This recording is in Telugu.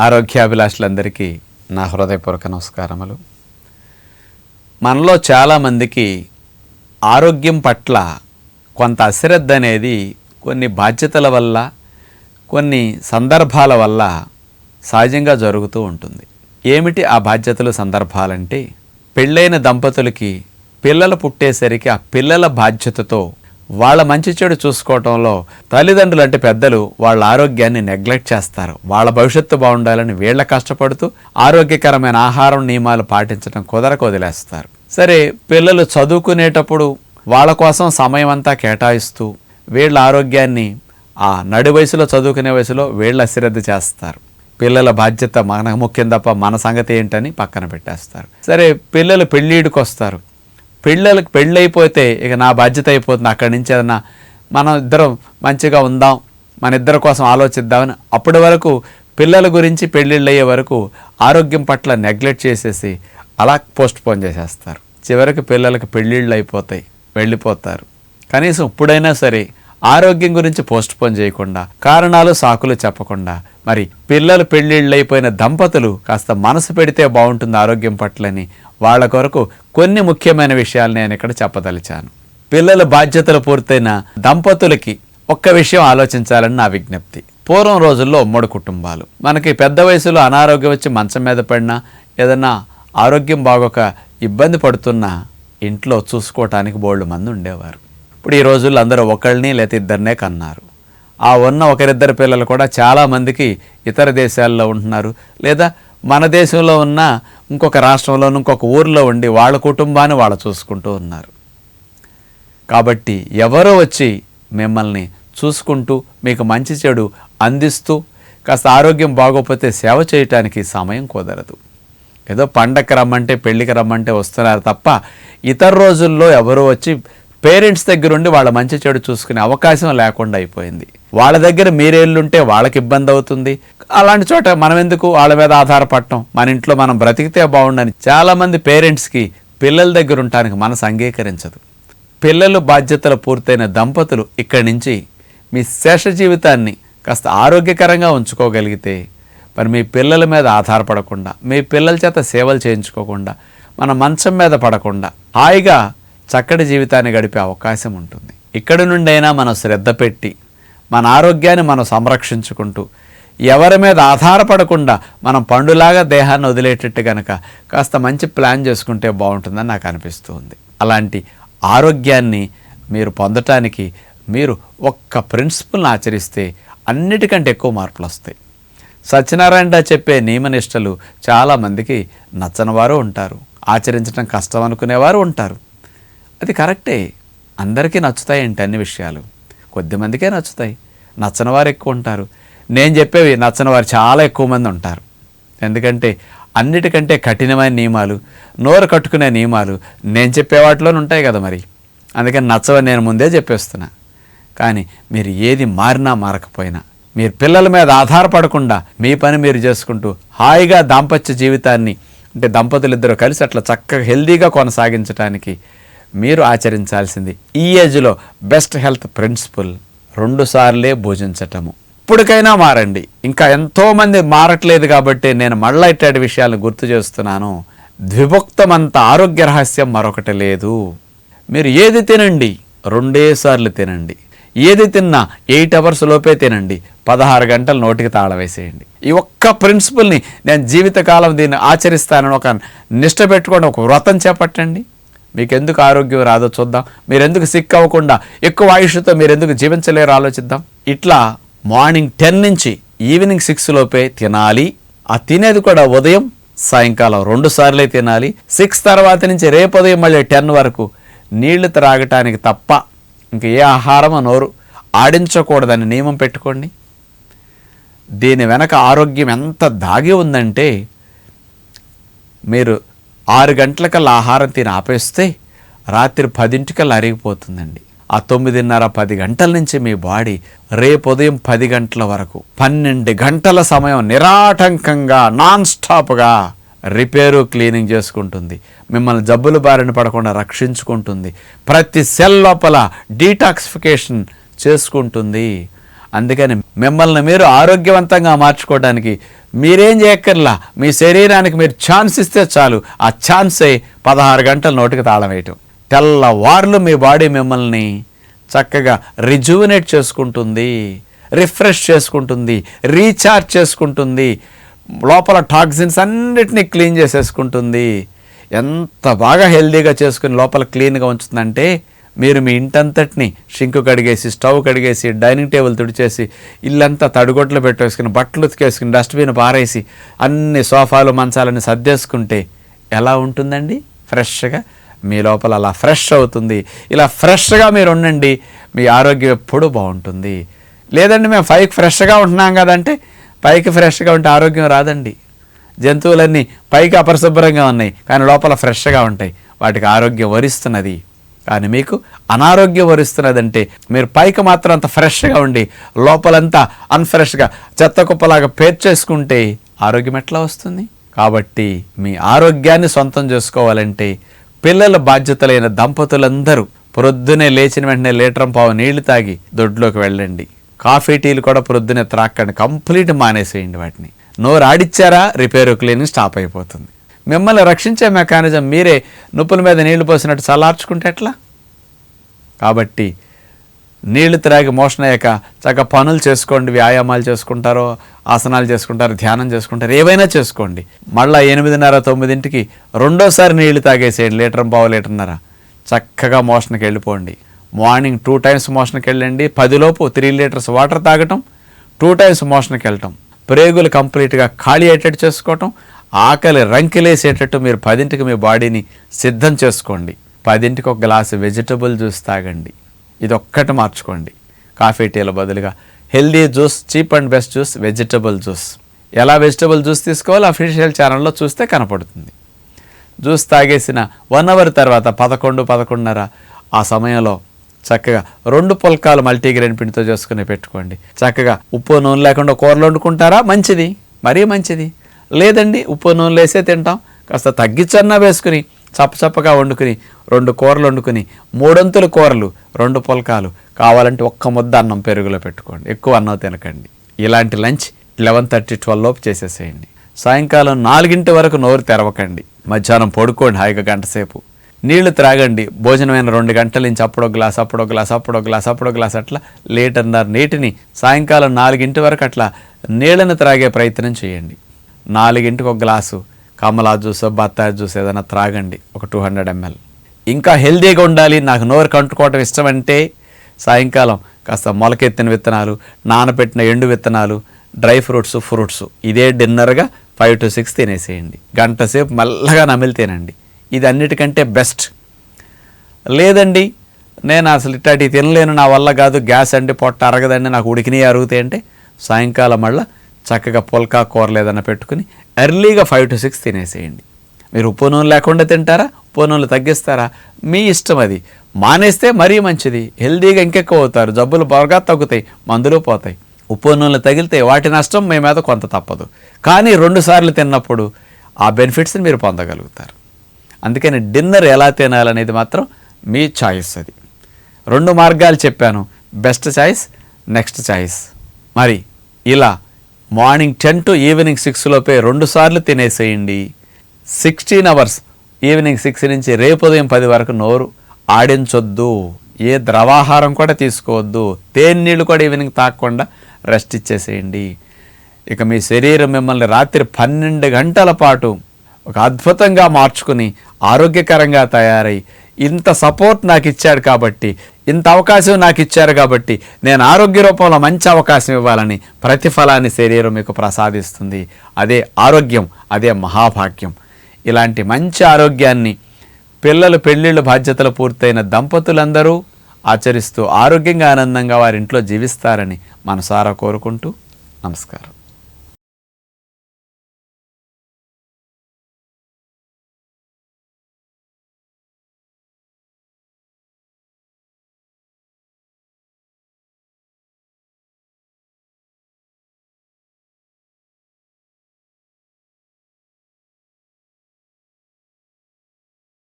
ఆరోగ్యాభిలాషులందరికీ నా హృదయపూర్వక నమస్కారములు. మనలో చాలామందికి ఆరోగ్యం పట్ల కొంత అశ్రద్ధ అనేది కొన్ని బాధ్యతల వల్ల కొన్ని సందర్భాల వల్ల సహజంగా జరుగుతూ ఉంటుంది. ఏమిటి ఆ బాధ్యతలు సందర్భాలంటే పెళ్ళైన దంపతులకి పిల్లలు పుట్టేసరికి ఆ పిల్లల బాధ్యతతో వాళ్ళ మంచి చెడు చూసుకోవటంలో తల్లిదండ్రులు అంటే పెద్దలు వాళ్ళ ఆరోగ్యాన్ని నెగ్లెక్ట్ చేస్తారు. వాళ్ళ భవిష్యత్తు బాగుండాలని వీళ్ళ కష్టపడుతూ ఆరోగ్యకరమైన ఆహారం నియమాలు పాటించడం కుదరకు వదిలేస్తారు. సరే పిల్లలు చదువుకునేటప్పుడు వాళ్ళ కోసం సమయం అంతా కేటాయిస్తూ వీళ్ళ ఆరోగ్యాన్ని ఆ నడి వయసులో చదువుకునే వయసులో వీళ్ళ అశ్రద్ధ చేస్తారు. పిల్లల బాధ్యత మన ముఖ్యం తప్ప మన సంగతి ఏంటని పక్కన పెట్టేస్తారు. సరే పిల్లలు పెళ్ళిడికి వస్తారు పిల్లలకు పెళ్ళైపోతే ఇక నా బాధ్యత అయిపోతుంది అక్కడి నుంచి ఏదన్నా మనం ఇద్దరం మంచిగా ఉందాం మన ఇద్దరి కోసం ఆలోచిద్దామని అప్పటి వరకు పిల్లల గురించి పెళ్ళిళ్ళు అయ్యే వరకు ఆరోగ్యం పట్ల నెగ్లెక్ట్ చేసేసి అలా పోస్ట్ పోన్ చేసేస్తారు. చివరికి పిల్లలకు పెళ్ళిళ్ళు అయిపోతాయి వెళ్ళిపోతారు. కనీసం ఇప్పుడైనా సరే ఆరోగ్యం గురించి పోస్ట్ పోన్ చేయకుండా కారణాలు సాకులు చెప్పకుండా మరి పిల్లలు పెళ్ళిళ్ళు అయిపోయిన దంపతులు కాస్త మనసు పెడితే బాగుంటుంది ఆరోగ్యం పట్లని వాళ్ళ కొరకు కొన్ని ముఖ్యమైన విషయాలు నేను ఇక్కడ చెప్పదలిచాను. పిల్లల బాధ్యతలు పూర్తయిన దంపతులకి ఒక్క విషయం ఆలోచించాలని నా విజ్ఞప్తి. పూర్వం రోజుల్లో ఉమ్మడి కుటుంబాలు. మనకి పెద్ద వయసులో అనారోగ్యం వచ్చి మంచం మీద పడినా ఏదన్నా ఆరోగ్యం బాగోక ఇబ్బంది పడుతున్నా ఇంట్లో చూసుకోవటానికి బోళ్ళు మంది ఉండేవారు. ఇప్పుడు ఈ రోజుల్లో అందరూ ఒకళ్ళని లేకపోతే ఇద్దరినే కన్నారు. ఆ ఉన్న ఒకరిద్దరు పిల్లలు కూడా చాలామందికి ఇతర దేశాల్లో ఉంటున్నారు. లేదా మన దేశంలో ఉన్న ఇంకొక రాష్ట్రంలో ఇంకొక ఊర్లో ఉండి వాళ్ళ కుటుంబాన్ని వాళ్ళు చూసుకుంటూ ఉన్నారు. కాబట్టి ఎవరో వచ్చి మిమ్మల్ని చూసుకుంటూ మీకు మంచి చెడు అందిస్తూ కాస్త ఆరోగ్యం బాగోకపోతే సేవ చేయటానికి సమయం కుదరదు. ఏదో పండగకి రమ్మంటే పెళ్ళికి రమ్మంటే వస్తున్నారు తప్ప ఇతర రోజుల్లో ఎవరో వచ్చి పేరెంట్స్ దగ్గరుండి వాళ్ళ మంచి చెడు చూసుకునే అవకాశం లేకుండా అయిపోయింది. వాళ్ళ దగ్గర మీరేళ్ళుంటే వాళ్ళకి ఇబ్బంది అవుతుంది. అలాంటి చోట మనం ఎందుకు వాళ్ళ మీద ఆధారపడటం. మన ఇంట్లో మనం బ్రతికితే బాగుండని చాలామంది పేరెంట్స్కి పిల్లల దగ్గర ఉండటానికి మనసు అంగీకరించదు. పిల్లలు బాధ్యతలు పూర్తయిన దంపతులు ఇక్కడి నుంచి మీ శేష జీవితాన్ని కాస్త ఆరోగ్యకరంగా ఉంచుకోగలిగితే మరి మీ పిల్లల మీద ఆధారపడకుండా మీ పిల్లల చేత సేవలు చేయించుకోకుండా మన మంచం మీద పడకుండా హాయిగా చక్కటి జీవితాన్ని గడిపే అవకాశం ఉంటుంది. ఇక్కడి నుండైనా మనం శ్రద్ధ పెట్టి మన ఆరోగ్యాన్ని మనం సంరక్షించుకుంటూ ఎవరి మీద ఆధారపడకుండా మనం పండులాగా దేహాన్ని వదిలేటట్టు కనుక కాస్త మంచి ప్లాన్ చేసుకుంటే బాగుంటుందని నాకు అనిపిస్తుంది. అలాంటి ఆరోగ్యాన్ని మీరు పొందటానికి మీరు ఒక్క ప్రిన్సిపల్ని ఆచరిస్తే అన్నిటికంటే ఎక్కువ మార్పులు వస్తాయి. సత్యనారాయణ చెప్పే నియమనిష్టలు చాలామందికి నచ్చని వారు ఉంటారు. ఆచరించడం కష్టం అనుకునేవారు ఉంటారు. అది కరెక్టే. అందరికీ నచ్చుతాయి ఏంటి అన్ని విషయాలు? కొద్దిమందికే నచ్చుతాయి. నచ్చని వారు ఎక్కువ ఉంటారు. నేను చెప్పేవి నచ్చని వారు చాలా ఎక్కువ మంది ఉంటారు. ఎందుకంటే అన్నిటికంటే కఠినమైన నియమాలు నోరు కట్టుకునే నియమాలు నేను చెప్పే వాటిలోనే ఉంటాయి కదా మరి. అందుకని నచ్చవని నేను ముందే చెప్పేస్తున్నా. కానీ మీరు ఏది మారినా మారకపోయినా మీరు పిల్లల మీద ఆధారపడకుండా మీ పని మీరు చేసుకుంటూ హాయిగా దాంపత్య జీవితాన్ని అంటే దంపతులు ఇద్దరు కలిసి అట్లా చక్కగా హెల్దీగా కొనసాగించడానికి మీరు ఆచరించాల్సింది ఈ ఏజ్లో బెస్ట్ హెల్త్ ప్రిన్సిపల్ రెండుసార్లే భోజించటము. ఇప్పటికైనా మారండి. ఇంకా ఎంతోమంది మారట్లేదు కాబట్టి నేను మళ్ళా ఇట్లాంటి విషయాలను గుర్తు చేస్తున్నాను. ద్విభక్తమంత ఆరోగ్య రహస్యం మరొకటి లేదు. మీరు ఏది తినండి? రెండేసార్లు తినండి. ఏది తిన్నా ఎయిట్ అవర్స్ లోపే తినండి. పదహారు గంటలు నోటికి తాళవేసేయండి. ఈ ఒక్క ప్రిన్సిపల్ని నేను జీవితకాలం దీన్ని ఆచరిస్తానని ఒక నిష్ట పెట్టుకోండి ఒక వ్రతం చేపట్టండి. మీకు ఎందుకు ఆరోగ్యం రాదో చూద్దాం. మీరు ఎందుకు సిక్ అవ్వకుండా ఎక్కువ ఆయుష్తో మీరు ఎందుకు జీవించలేరు ఆలోచిద్దాం. ఇట్లా మార్నింగ్ టెన్ నుంచి ఈవినింగ్ సిక్స్ లోపే తినాలి. ఆ తినేది కూడా ఉదయం సాయంకాలం రెండు సార్లే తినాలి. సిక్స్ తర్వాత నుంచి రేపు ఉదయం మళ్ళీ టెన్ వరకు నీళ్ళు త్రాగటానికి తప్ప ఇంక ఏ ఆహారం నోరు ఆడించకూడదని నియమం పెట్టుకోండి. దీని వెనక ఆరోగ్యం ఎంత దాగి ఉందంటే మీరు ఆరు గంటలకల్లా ఆహారం తిని ఆపేస్తే రాత్రి పదింటికల్లా అరిగిపోతుందండి. ఆ తొమ్మిదిన్నర పది గంటల నుంచి మీ బాడీ రేపు ఉదయం పది గంటల వరకు పన్నెండు గంటల సమయం నిరాటంకంగా నాన్ స్టాప్గా రిపేరు క్లీనింగ్ చేసుకుంటుంది. మిమ్మల్ని జబ్బులు బారిన పడకుండా రక్షించుకుంటుంది. ప్రతి సెల్ లోపల డీటాక్సిఫికేషన్ చేసుకుంటుంది. అందుకని మిమ్మల్ని మీరు ఆరోగ్యవంతంగా మార్చుకోవడానికి మీరేం చేయక్కర్లా మీ శరీరానికి మీరు ఛాన్స్ ఇస్తే చాలు. ఆ ఛాన్సే పదహారు గంటల నోటికి తాళం వేయటం. తెల్లవార్లు మీ బాడీ మిమ్మల్ని చక్కగా రిజువినేట్ చేసుకుంటుంది రిఫ్రెష్ చేసుకుంటుంది రీఛార్జ్ చేసుకుంటుంది లోపల టాక్సిన్స్ అన్నిటినీ క్లీన్ చేసేసుకుంటుంది. ఎంత బాగా హెల్దీగా చేసుకుని లోపల క్లీన్గా ఉంచుతుందంటే మీరు మీ ఇంటంతటిని షింకు కడిగేసి స్టవ్ కడిగేసి డైనింగ్ టేబుల్ తుడిచేసి ఇల్లంతా తడిగొడ్లు పెట్టేసుకుని బట్టలు ఉతికేసుకుని డస్ట్బిన్ పారేసి అన్ని సోఫాలు మంచాలని సర్దేసుకుంటే ఎలా ఉంటుందండి? ఫ్రెష్గా? మీ లోపల అలా ఫ్రెష్ అవుతుంది. ఇలా ఫ్రెష్గా మీరు ఉండండి మీ ఆరోగ్యం ఎప్పుడూ బాగుంటుంది. లేదండి మేము పైకి ఫ్రెష్గా ఉంటున్నాం కదంటే పైకి ఫ్రెష్గా ఉంటే ఆరోగ్యం రాదండి. జంతువులన్నీ పైకి అపరిశుభ్రంగా ఉన్నాయి కానీ లోపల ఫ్రెష్గా ఉంటాయి. వాటికి ఆరోగ్యం వరిస్తున్నది. కానీ మీకు అనారోగ్యం వరిస్తున్నదంటే మీరు పైకి మాత్రం అంత ఫ్రెష్గా ఉండి లోపలంతా అన్ఫ్రెష్గా చెత్త కుప్పలాగా పేర్చేసుకుంటే ఆరోగ్యం ఎట్లా వస్తుంది? కాబట్టి మీ ఆరోగ్యాన్ని సొంతం చేసుకోవాలంటే పిల్లల బాధ్యతలైన దంపతులందరూ ప్రొద్దునే లేచిన వెంటనే లీటరం పావు నీళ్ళు తాగి దొడ్లోకి వెళ్ళండి. కాఫీ టీలు కూడా ప్రొద్దునే త్రాక్కండి. కంప్లీట్ మానేసేయండి వాటిని. నోరు ఆడిచ్చారా? రిపేర్ క్లీనింగ్ స్టాప్ అయిపోతుంది. మిమ్మల్ని రక్షించే మెకానిజం మీరే. నొప్పుల మీద నీళ్ళు పోసినట్టు చల్లార్చుకుంటే ఎట్లా? కాబట్టి నీళ్ళు త్రాగి మోషన్ అయ్యాక చక్కగా పనులు చేసుకోండి వ్యాయామాలు చేసుకుంటారో ఆసనాలు చేసుకుంటారు ధ్యానం చేసుకుంటారు ఏవైనా చేసుకోండి. మళ్ళీ ఎనిమిదిన్నర తొమ్మిదింటికి రెండోసారి నీళ్ళు తాగేసేయండి. లీటర్ పావు లీటర్న్నర. చక్కగా మోషన్కి వెళ్ళిపోండి. మార్నింగ్ టూ టైమ్స్ మోషన్కి వెళ్ళండి. పదిలోపు త్రీ లీటర్స్ వాటర్ తాగటం టూ టైమ్స్ మోషన్కి వెళ్ళటం. ప్రేగులు కంప్లీట్గా ఖాళీ అయ్యేటట్టు చేసుకోవటం ఆకలి రంకిలేసేటట్టు మీరు పదింటికి మీ బాడీని సిద్ధం చేసుకోండి. పదింటికి ఒక గ్లాసు వెజిటబుల్ జ్యూస్ తాగండి. ఇది ఒక్కటి మార్చుకోండి. కాఫీ టీల బదులుగా healthy juice cheap and best juice vegetable juice. ఎలా వెజిటబుల్ జ్యూస్ తీసుకోవాలో అఫీషియల్ ఛానల్లో చూస్తే కనపడుతుంది. జ్యూస్ తాగేసిన వన్ అవర్ తర్వాత పదకొండు పదకొండున్నర ఆ సమయంలో చక్కగా రెండు పుల్కాలు మల్టీగ్రెయిన్ పిండితో చేసుకుని పెట్టుకోండి. చక్కగా ఉప్పు నూనె లేకుండా కూరలు వండుకుంటారా? మంచిది. మరీ మంచిది. లేదండి ఉప్పు నూనె వేసే తింటాం. కాస్త తగ్గించన్నా వేసుకుని చప్పచప్పగా వండుకుని రెండు కూరలు వండుకుని మూడొంతుల కూరలు రెండు పుల్కాలు. కావాలంటే ఒక్క ముద్ద అన్నం పెరుగులో పెట్టుకోండి. ఎక్కువ అన్నం తినకండి. ఇలాంటి లంచ్ లెవెన్ థర్టీ ట్వెల్వ్ లోపు చేసేసేయండి. సాయంకాలం నాలుగింటి వరకు నోరు తెరవకండి. మధ్యాహ్నం పడుకోండి హాయిగా గంట సేపు. నీళ్ళు త్రాగండి. భోజనమైన రెండు గంటల నుంచి అప్పుడో గ్లాస్ అప్పుడో గ్లాస్ అప్పుడో గ్లాస్ అప్పుడో గ్లాస్ అట్లా లీటర్న్నర నీటిని సాయంకాలం నాలుగింటి వరకు అట్లా నీళ్ళని త్రాగే ప్రయత్నం చేయండి. నాలుగింటికి ఒక గ్లాసు కమలా జ్యూస్ బత్తాయి జ్యూస్ ఏదైనా త్రాగండి ఒక టూ హండ్రెడ్ ఎంఎల్ ఇంకా హెల్దీగా ఉండాలి నాకు నోరు కంటుకోవటం ఇష్టం అంటే సాయంకాలం కాస్త మొలకెత్తిన విత్తనాలు నానబెట్టిన ఎండు విత్తనాలు డ్రై ఫ్రూట్స్ ఫ్రూట్స్. ఇదే డిన్నర్గా ఫైవ్ టు సిక్స్ తినేసేయండి. గంట సేపు మెల్లగా నమిలి తినండి. ఇది అన్నిటికంటే బెస్ట్. లేదండి నేను అసలు ఇట్లాంటివి తినలేను నా వల్ల కాదు గ్యాస్ అంటే పొట్ట అరగదండి నాకు ఉడికినవి అరుగుతాయి అంటే సాయంకాలం మళ్ళీ చక్కగా పుల్కా కూరలు ఏదైనా పెట్టుకుని ఎర్లీగా ఫైవ్ టు సిక్స్ తినేసేయండి. మీరు ఉప్పు నూనె లేకుండా తింటారా? ఉప్పు నూనెలు తగ్గిస్తారా? మీ ఇష్టం అది. మానేస్తే మరీ మంచిది. హెల్దీగా ఇంకెక్కువ అవుతారు. జబ్బులు బాగా తగ్గుతాయి. మందులు పోతాయి. ఉప్పు నూనె తగిలితే వాటి నష్టం మీ మీద కొంత తప్పదు. కానీ రెండు సార్లు తిన్నప్పుడు ఆ బెనిఫిట్స్ని మీరు పొందగలుగుతారు. అందుకని డిన్నర్ ఎలా తినాలనేది మాత్రం మీ చాయిస్ అది. రెండు మార్గాలు చెప్పాను. Best choice next choice. మరి ఇలా morning ten to evening six లోపే రెండు సార్లు తినేసేయండి. సిక్స్టీన్ అవర్స్ ఈవినింగ్ సిక్స్ నుంచి రేపు ఉదయం పది వరకు నోరు ఆడించొద్దు. ఏ ద్రవాహారం కూడా తీసుకోవద్దు. తేనె నీళ్ళు కూడా ఈవినింగ్ తాగకుండా రెస్ట్ ఇచ్చేసేయండి. ఇక మీ శరీరం మిమ్మల్ని రాత్రి పన్నెండు గంటల పాటు ఒక అద్భుతంగా మార్చుకుని ఆరోగ్యకరంగా తయారై ఇంత సపోర్ట్ నాకు ఇచ్చాడు కాబట్టి ఇంత అవకాశం నాకు ఇచ్చారు కాబట్టి నేను ఆరోగ్య రూపంలో మంచి అవకాశం ఇవ్వాలని ప్రతిఫలాన్ని శరీరం మీకు ప్రసాదిస్తుంది. అదే ఆరోగ్యం అదే మహాభాగ్యం. ఇలాంటి మంచి ఆరోగ్యాన్ని పిల్లలు పెళ్ళిళ్ళు బాధ్యతలు పూర్తయిన దంపతులందరూ ఆచరిస్తూ ఆరోగ్యంగా ఆనందంగా వారి ఇంట్లో జీవిస్తారని మనసారా కోరుకుంటూ నమస్కారం.